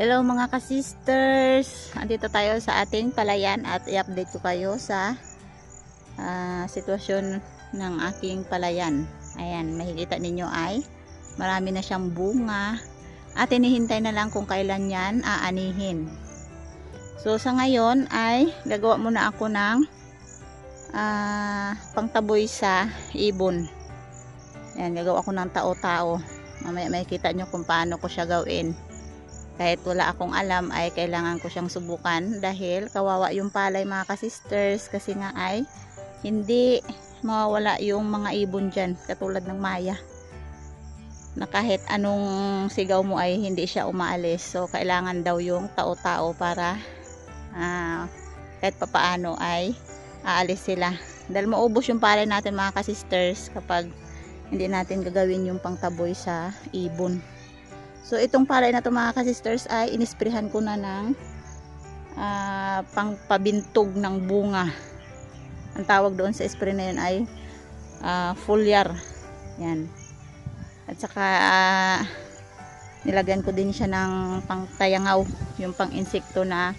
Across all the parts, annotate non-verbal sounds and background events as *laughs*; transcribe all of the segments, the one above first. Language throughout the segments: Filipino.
Hello mga ka-sisters! Andito tayo sa ating palayan at i-update ko kayo sa ah, sitwasyon ng aking palayan. Ayan, makikita ninyo ay marami na siyang bunga at inihintay na lang kung kailan yan aanihin. So sa ngayon ay gagawa muna ako ng ah, pangtaboy sa ibon. Ayan, gagawa ko ng tao-tao. Mamaya makikita nyo kung paano ko siya gawin kahit wala akong alam ay kailangan ko siyang subukan dahil kawawa yung palay mga kasisters. Kasi nga ay hindi mawawala yung mga ibon dyan katulad ng maya na kahit anong sigaw mo ay hindi siya umaalis. So kailangan daw yung tao-tao para ah, kahit papaano ay aalis sila. Dahil maubos yung palay natin mga kasisters kapag hindi natin gagawin yung pangtaboy sa ibon So itong palay na to mga ka-sisters ay inisprehan ko na ng ah, pangpabintog ng bunga. Ang tawag doon sa spray na yun ay ah, foliar. Yan. At saka ah, nilagyan ko din siya ng pangtayangaw, yung pang-insekto na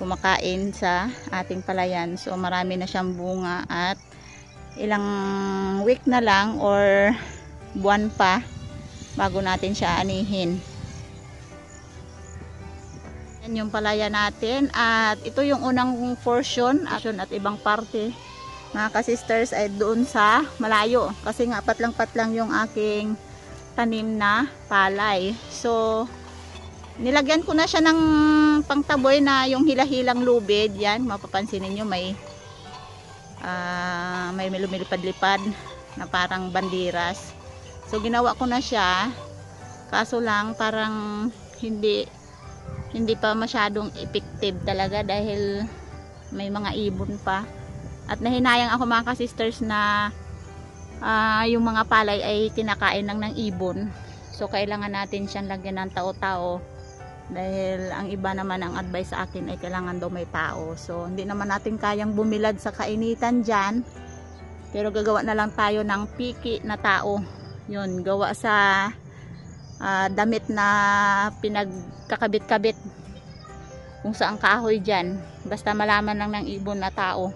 kumakain sa ating palayan. So marami na siyang bunga at ilang week na lang or buwan pa bago natin siya anihin. Yan yung palaya natin at ito yung unang portion action at ibang parte mga ka-sisters ay doon sa malayo kasi nga patlang-patlang yung aking tanim na palay. So nilagyan ko na siya ng pangtaboy na yung hilahilang lubid. Yan, mapapansin niyo may ah, may lumilipad-lipad na parang bandiras. So ginawa ko na siya. Kaso lang parang hindi hindi pa masyadong effective talaga dahil may mga ibon pa. At nahinayang ako mga ka-sisters na ah, yung mga palay ay kinakain lang ng ibon. So kailangan natin siyang lagyan ng tao-tao dahil ang iba naman ang advice sa akin ay kailangan daw may tao. So hindi naman natin kayang bumilad sa kainitan dyan. Pero gagawa na lang tayo ng piki na tao yun gawa sa ah, damit na pinagkakabit-kabit kung saan kahoy dyan. Basta malaman lang ng ibon na tao.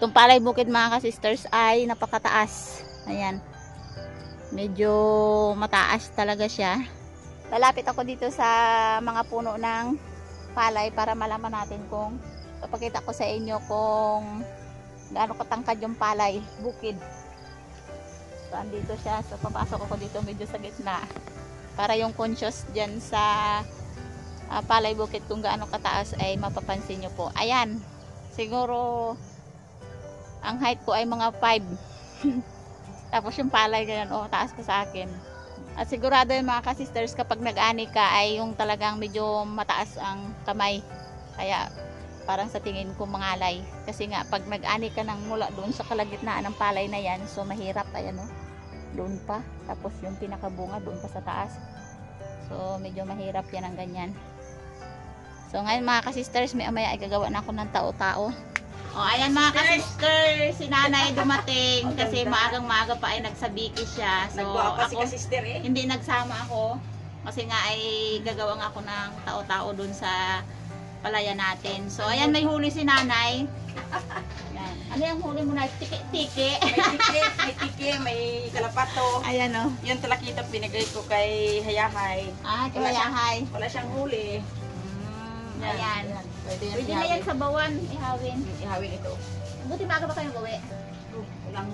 Itong palay bukid mga ka-sisters ay napakataas. Ayan. Medyo mataas talaga siya. Lalapit ako dito sa mga puno ng palay para malaman natin kung papakita ko sa inyo kung gaano katangkad yung palay bukid So, andito siya. So, papasok ako dito medyo sa gitna. Para yung conscious dyan sa ah, palay bukit kung gaano kataas ay mapapansin nyo po. Ayan. Siguro, ang height ko ay mga 5. *laughs* Tapos yung palay ganyan, oh, taas pa sa akin. At sigurado yung mga ka-sisters kapag nag-ani ka ay yung talagang medyo mataas ang kamay. Kaya parang sa tingin ko mangalay. Kasi nga pag nag-ani ka ng mula doon sa kalagitnaan ng palay na yan, so mahirap ayan oh. Doon pa. Tapos yung pinakabunga doon pa sa taas. So medyo mahirap yan ang ganyan. So ngayon mga ka-sisters, may amaya ay gagawa na ako ng tao-tao. O ayan mga ka-sisters, si nanay dumating kasi maagang maaga pa ay nagsabiki siya. So pa si ako, ka-sister eh. hindi nagsama ako kasi nga ay gagawa nga ako ng tao-tao dun sa palaya natin. So, ayan, may huli si nanay. Ayan. Ano yung huli mo na? Tiki-tiki. May tiki, may tiki, may kalapato. Ayan o. Yung talakita binigay ko kay Hayahay. Ah, Wala kalayahay. Wala siyang huli. Mm, Yan, ayan. yan. Pwede yan Pwede na yan sa bawan, ihawin. Ihawin ito. Buti maaga ba kayong gawi? Oh, Walang...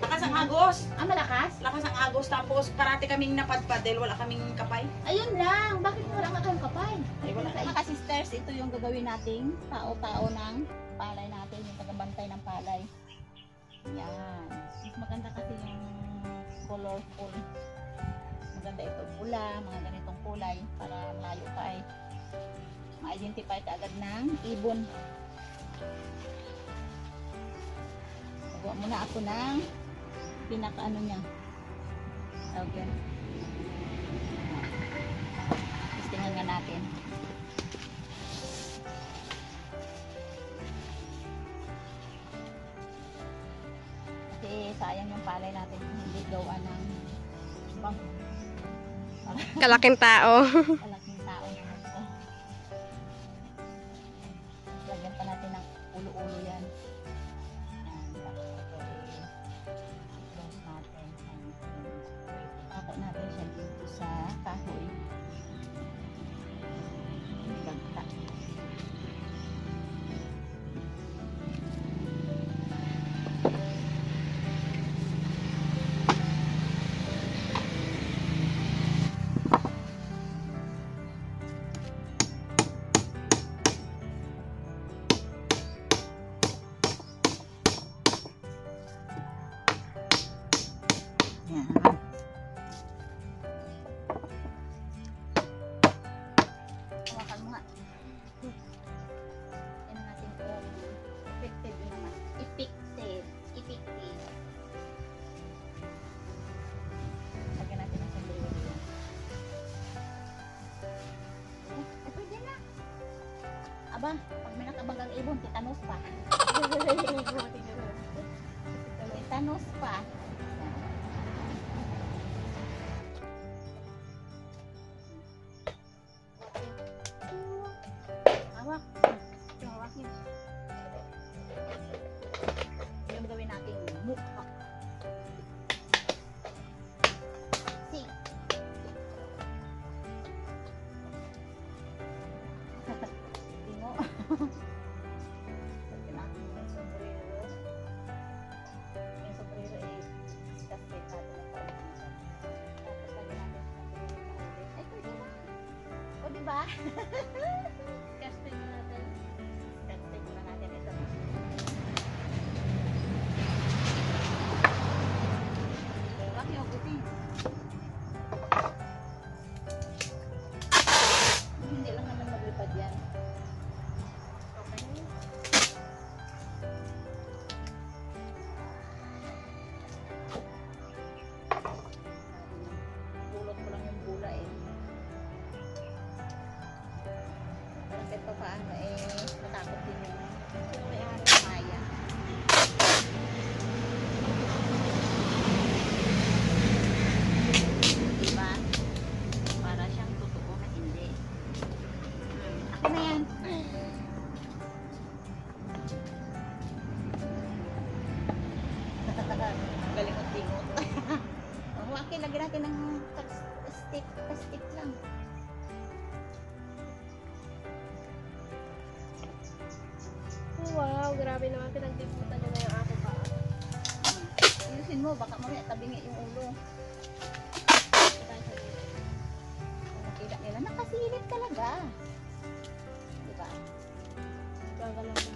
Lakas ang agos. Ah, malakas? Lakas ang agos. Tapos parati kaming napadpad dahil wala kaming kapay. Ayun lang. Bakit wala nga kayong kapay? Ay, wala. Mga sisters, ito yung gagawin nating tao-tao ng palay natin, yung tagabantay ng palay. Yan. Mas maganda kasi yung colorful. Maganda ito pula, mga ganitong kulay para malayo pa ay ma-identify ka agad ng ibon. Nagawa muna ako ng pinaka ano niya. Okay. Testingan nga natin. Kasi sayang yung palay natin hindi gawa ng bang Kalaking tao. kalaking Aba, pag may nakabagang ibon, titanos pa. *laughs* Titanos pa. O, diba? *laughs* mo, baka mamaya tabingi yung ulo. Nakita nila, nakasilip talaga. Gagalaw ko.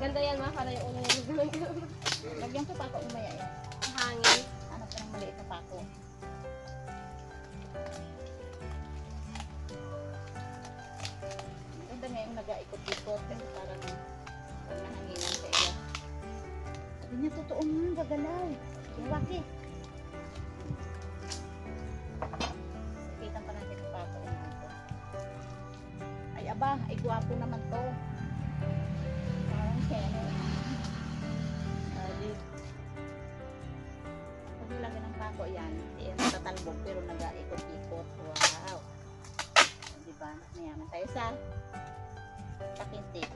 Ganda yan ma, para yung ulo niya. *laughs* Lagyan ko pako umaya eh. Hangin. Hanap ka ng maliit na pako. Ganda nga yung nag-aikot-ikot kasi parang nahanginan sa iyo. Niya, totoo nga, gagalaw. Iwaki. Sakitan pa natin yung pako dito. Ay aba, ay gwapo naman to. Parang siya. Ay, pag nilagyan ng pako yan, hindi yan natatalbog pero nag-aikot-ikot. Wow! Di ba? Mayaman tayo sa takintik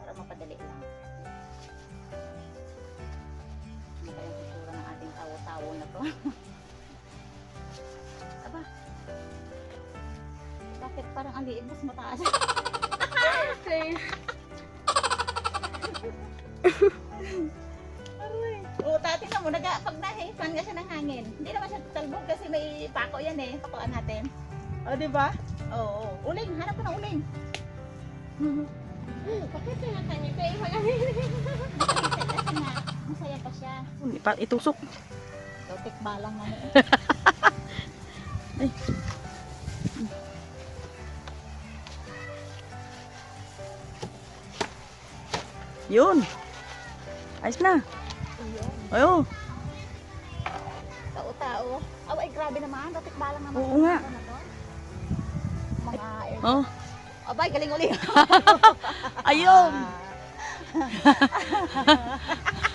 para mapadali lang. Ano kaya yung itsura ng ating tawo-tawo na to? *laughs* Aba! Bakit parang ang liit mas mataas? Okay. *laughs* Oo, tati na mo, nag pag nahipan ka siya ng hangin. Hindi naman siya talbog kasi may pako yan eh. Pakuan natin. O, di ba? Oo, oo. Uling, hanap ko ng uling. *laughs* Bakit yung kanya pa yung hangin? kasi nga, masaya Ipa- Itusok. So, tikbalang na mo. Yun. Ayos na. Ayo. Tao-tao. Oh, ay, grabe naman. Tikbalang naman. Oo nga. Ano? Mga air. Oh. *laughs* Abay, galing uling. *laughs* Ayun. *laughs*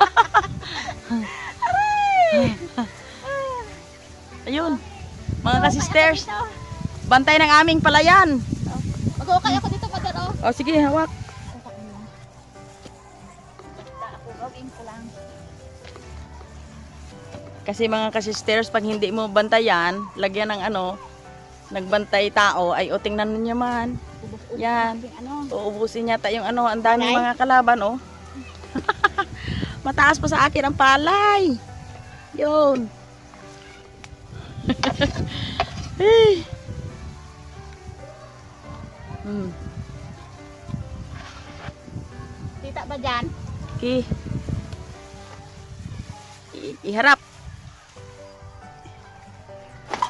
Ayun. Mga kasisters, bantay ng aming palayan. Mag-ukay ako dito pa oh. O sige, hawak. Kasi mga kasisters, pag hindi mo bantayan, lagyan ng ano, nagbantay tao, ay o tingnan ninyo man. Ubus-ubus Yan. natin, Ano? Uubusin yata yung ano, ang daming mga kalaban, oh. Mataas pa sa akin ang palay. Yun. *laughs* eh. Hmm. Tita ba dyan? Okay. I- iharap.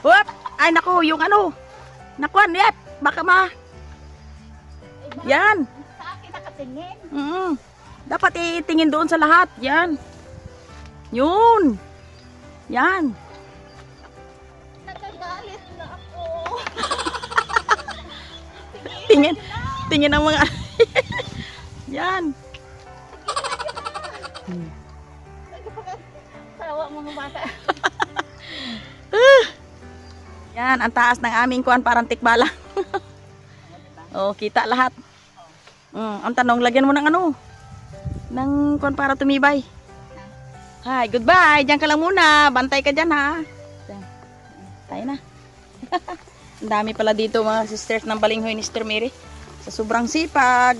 Whoop! Ay, naku, yung ano. Nakuan, yat. Baka ma. Yan. Sa akin nakatingin. Mm. Dapat itingin doon sa lahat. Yan. Yun. Yan. Nagagalit na ako. *laughs* Tingin. Tingin ang mga... *laughs* Yan. Tawa mga bata. *laughs* Yan, ang taas ng aming kuan parang tikbala. oh, kita lahat. Mm, ang tanong, lagyan mo ng ano? Ng kuan para tumibay. Hi, goodbye. Diyan ka lang muna. Bantay ka dyan ha. Tayo na. *laughs* ang dami pala dito mga sisters ng balinghoy ni Sister Mary. Sa sobrang sipag.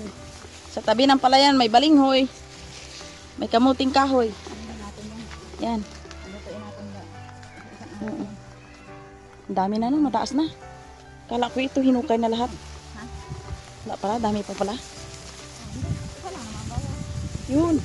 Sa tabi ng palayan may balinghoy. May kamuting kahoy. Yan. Ang dami na no, mataas na. Kala ko ito hinukay na lahat. Wala pala, dami pa pala. Yun.